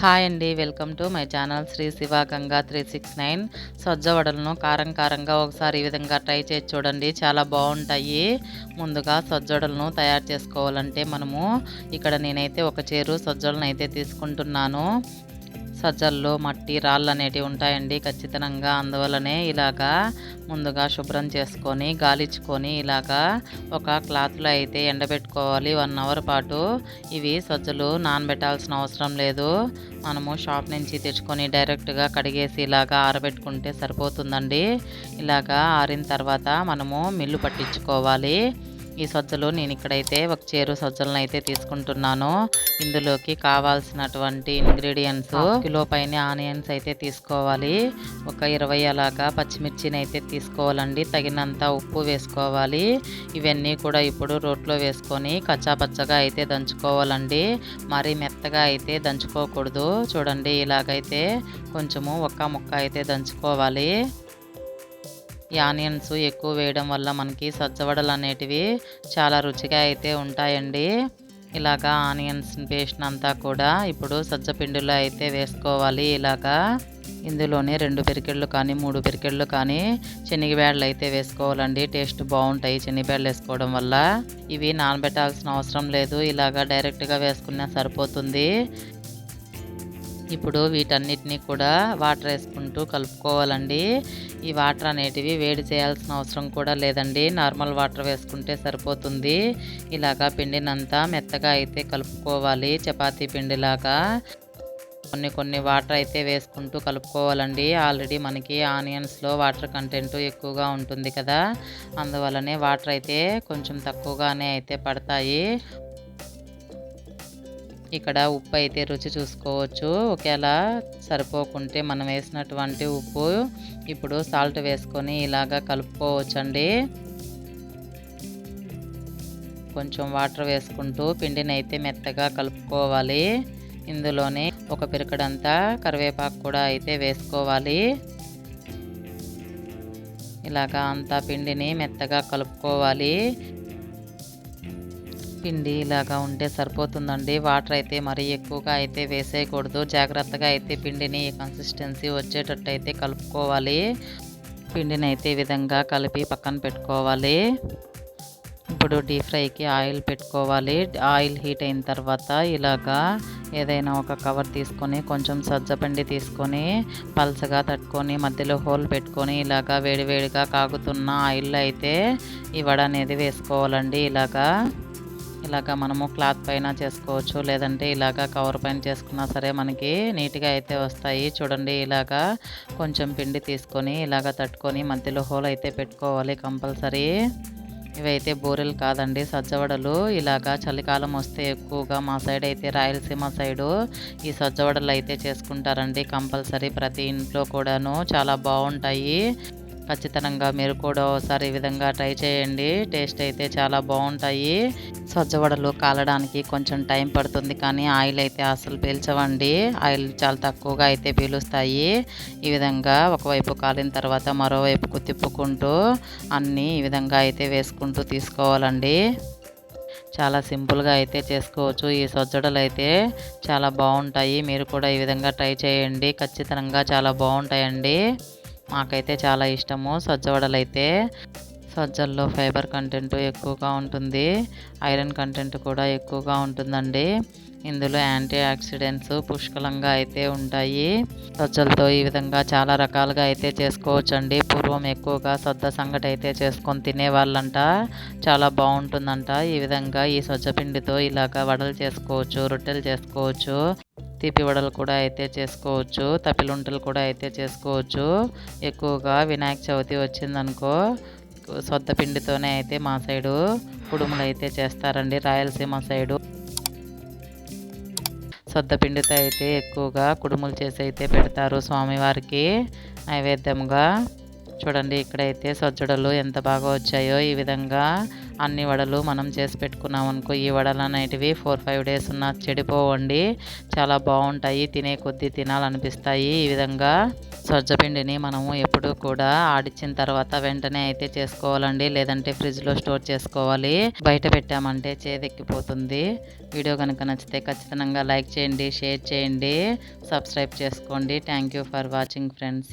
Hi అండి welcome to my channel Shri Shiva Ganga three six nine. సజ్జ వడలను కారం కారంగా ఒకసారి ఈ విధంగా ట్రై చేసి చూడండి చాలా బాగుంటాయి. ముందుగా సజ్జడలను తయారు చేసుకోవాలంటే మనము ఇక్కడ నేనైతే ఒక చేరు సజ్జలను అయితే తీసుకుంటున్నాను. సజ్జల్లో మట్టి రాళ్ళు అనేటివి ఉంటాయండి ఖచ్చితంగా అందువలనే ఇలాగా ముందుగా శుభ్రం చేసుకొని గాలిచ్చుకొని ఇలాగా ఒక క్లాత్లో అయితే ఎండబెట్టుకోవాలి వన్ అవర్ పాటు. ఇవి సజ్జలు నానబెట్టాల్సిన అవసరం లేదు. మనము షాప్ నుంచి తెచ్చుకొని డైరెక్ట్గా కడిగేసి ఇలాగా ఆరబెట్టుకుంటే సరిపోతుందండి. ఇలాగా ఆరిన తర్వాత మనము మిల్లు పట్టించుకోవాలి. ఈ సజ్జలు నేను ఇక్కడైతే ఒక చేరు సజ్జలను అయితే తీసుకుంటున్నాను. ఇందులోకి కావాల్సినటువంటి ఇంగ్రీడియంట్స్ కిలో పైన ఆనియన్స్ అయితే తీసుకోవాలి. ఒక ఇరవై అలాగా పచ్చిమిర్చిని అయితే తీసుకోవాలండి. తగినంత ఉప్పు వేసుకోవాలి. ఇవన్నీ కూడా ఇప్పుడు రోట్లో వేసుకొని కచ్చాపచ్చగా అయితే దంచుకోవాలండి. మరీ మెత్తగా అయితే దంచుకోకూడదు. చూడండి ఇలాగైతే కొంచెము ఒక్క ముక్క అయితే దంచుకోవాలి. ఈ ఆనియన్స్ ఎక్కువ వేయడం వల్ల మనకి సజ్జవడలు అనేటివి చాలా రుచిగా అయితే ఉంటాయండి. ఇలాగా ఆనియన్స్ పేస్ట్ అంతా కూడా ఇప్పుడు సజ్జపిండిలో అయితే వేసుకోవాలి. ఇలాగా ఇందులోనే రెండు పెరికెళ్ళు కానీ మూడు పెరికెళ్ళు కానీ శనగబేడలు అయితే వేసుకోవాలండి. టేస్ట్ బాగుంటాయి శనగబేడలు వేసుకోవడం వల్ల. ఇవి నానబెట్టాల్సిన అవసరం లేదు. ఇలాగా డైరెక్ట్గా వేసుకున్నా సరిపోతుంది. ఇప్పుడు వీటన్నిటిని కూడా వాటర్ వేసుకుంటూ కలుపుకోవాలండి. ఈ వాటర్ అనేటివి వేడి చేయాల్సిన అవసరం కూడా లేదండి. నార్మల్ వాటర్ వేసుకుంటే సరిపోతుంది. ఇలాగా పిండినంతా మెత్తగా అయితే కలుపుకోవాలి. చపాతీ పిండిలాగా. కొన్ని కొన్ని వాటర్ అయితే వేసుకుంటూ కలుపుకోవాలండి. ఆల్రెడీ మనకి ఆనియన్స్లో వాటర్ కంటెంట్ ఎక్కువగా ఉంటుంది కదా. అందువలనే వాటర్ అయితే కొంచెం తక్కువగానే అయితే పడతాయి. ఇక్కడ ఉప్పు అయితే రుచి చూసుకోవచ్చు. ఒకేలా సరిపోకుంటే మనం వేసినటువంటి ఉప్పు ఇప్పుడు సాల్ట్ వేసుకొని ఇలాగా కలుపుకోవచ్చండి. కొంచెం వాటర్ వేసుకుంటూ పిండిని అయితే మెత్తగా కలుపుకోవాలి. ఇందులోనే ఒక పిరకడంతా కరివేపాకు కూడా అయితే వేసుకోవాలి. ఇలాగా అంతా పిండిని మెత్తగా కలుపుకోవాలి. పిండి ఇలాగా ఉంటే సరిపోతుందండి. వాటర్ అయితే మరీ ఎక్కువగా అయితే వేసేయకూడదు. జాగ్రత్తగా అయితే పిండిని కన్సిస్టెన్సీ వచ్చేటట్టు అయితే కలుపుకోవాలి. పిండిని అయితే ఈ విధంగా కలిపి పక్కన పెట్టుకోవాలి. ఇప్పుడు డీప్ ఫ్రైకి ఆయిల్ పెట్టుకోవాలి. ఆయిల్ హీట్ అయిన తర్వాత ఇలాగా ఏదైనా ఒక కవర్ తీసుకొని కొంచెం సజ్జపిండి తీసుకొని పలసగా తట్టుకొని మధ్యలో హోల్ పెట్టుకొని ఇలాగా వేడివేడిగా కాగుతున్న ఆయిల్ అయితే ఈ వడ అనేది వేసుకోవాలండి ఇలాగా. ఇలాగ మనము క్లాత్ పైన చేసుకోవచ్చు లేదంటే ఇలాగ కవర్ పైన చేసుకున్నా సరే మనకి నీట్గా అయితే వస్తాయి. చూడండి ఇలాగా కొంచెం పిండి తీసుకొని ఇలాగ తట్టుకొని మధ్యలో హోల్ అయితే పెట్టుకోవాలి కంపల్సరీ. ఇవైతే బూరెలు కాదండి సజ్జవడలు. ఇలాగా చలికాలం వస్తే ఎక్కువగా మా సైడ్ అయితే రాయలసీమ సైడు ఈ సజ్జవడలు అయితే చేసుకుంటారండి కంపల్సరీ ప్రతి ఇంట్లో కూడాను. చాలా బాగుంటాయి. ఖచ్చితంగా మీరు కూడా ఒకసారి ఈ విధంగా ట్రై చేయండి. టేస్ట్ అయితే చాలా బాగుంటాయి. సజ్జవడలు కాలడానికి కొంచెం టైం పడుతుంది కానీ ఆయిల్ అయితే అసలు పీల్చవండి. ఆయిల్ చాలా తక్కువగా అయితే పీలుస్తాయి. ఈ విధంగా ఒకవైపు కాలిన తర్వాత మరోవైపుకు తిప్పుకుంటూ అన్నీ ఈ విధంగా అయితే వేసుకుంటూ తీసుకోవాలండి. చాలా సింపుల్గా అయితే చేసుకోవచ్చు. ఈ సజ్జడలు అయితే చాలా బాగుంటాయి. మీరు కూడా ఈ విధంగా ట్రై చేయండి. ఖచ్చితంగా చాలా బాగుంటాయండి. మాకైతే చాలా ఇష్టము సజ్జవడలు అయితే సజ్జల్లో ఫైబర్ కంటెంట్ ఎక్కువగా ఉంటుంది. ఐరన్ కంటెంట్ కూడా ఎక్కువగా ఉంటుందండి. ఇందులో యాంటీ ఆక్సిడెంట్స్ పుష్కలంగా అయితే ఉంటాయి. సజ్జలతో ఈ విధంగా చాలా రకాలుగా అయితే చేసుకోవచ్చు అండి పూర్వం ఎక్కువగా సజ్జ సంగటి అయితే చేసుకొని తినేవాళ్ళంట. చాలా బాగుంటుందంట. ఈ విధంగా ఈ సజ్జ పిండితో ఇలాగ వడలు చేసుకోవచ్చు రొట్టెలు చేసుకోవచ్చు తీపి వడలు కూడా అయితే చేసుకోవచ్చు తప్పిలుంటలు కూడా అయితే చేసుకోవచ్చు. ఎక్కువగా వినాయక చవితి వచ్చిందనుకో సొద్ద పిండితోనే అయితే మా సైడు కుడుములు అయితే చేస్తారండి రాయలసీమ సైడు. సొద్ద పిండితో అయితే ఎక్కువగా కుడుములు చేసి అయితే పెడతారు స్వామివారికి నైవేద్యంగా. చూడండి ఇక్కడైతే సజ్జడలు ఎంత బాగా వచ్చాయో ఈ విధంగా అన్ని వడలు మనం చేసి పెట్టుకున్నాం అనుకో ఈ వడలు అనేటివి ఫోర్ ఫైవ్ డేస్ ఉన్న చెడిపోవండి. చాలా బాగుంటాయి తినే కొద్దీ తినాలనిపిస్తాయి ఈ విధంగా. సజ్జపిండిని మనము ఎప్పుడూ కూడా ఆడిచ్చిన తర్వాత వెంటనే అయితే చేసుకోవాలండి. లేదంటే ఫ్రిడ్జ్లో స్టోర్ చేసుకోవాలి. బయట పెట్టామంటే చేదెక్కిపోతుంది. వీడియో కనుక నచ్చితే ఖచ్చితంగా లైక్ చేయండి షేర్ చేయండి సబ్స్క్రైబ్ చేసుకోండి. Thank you for watching friends.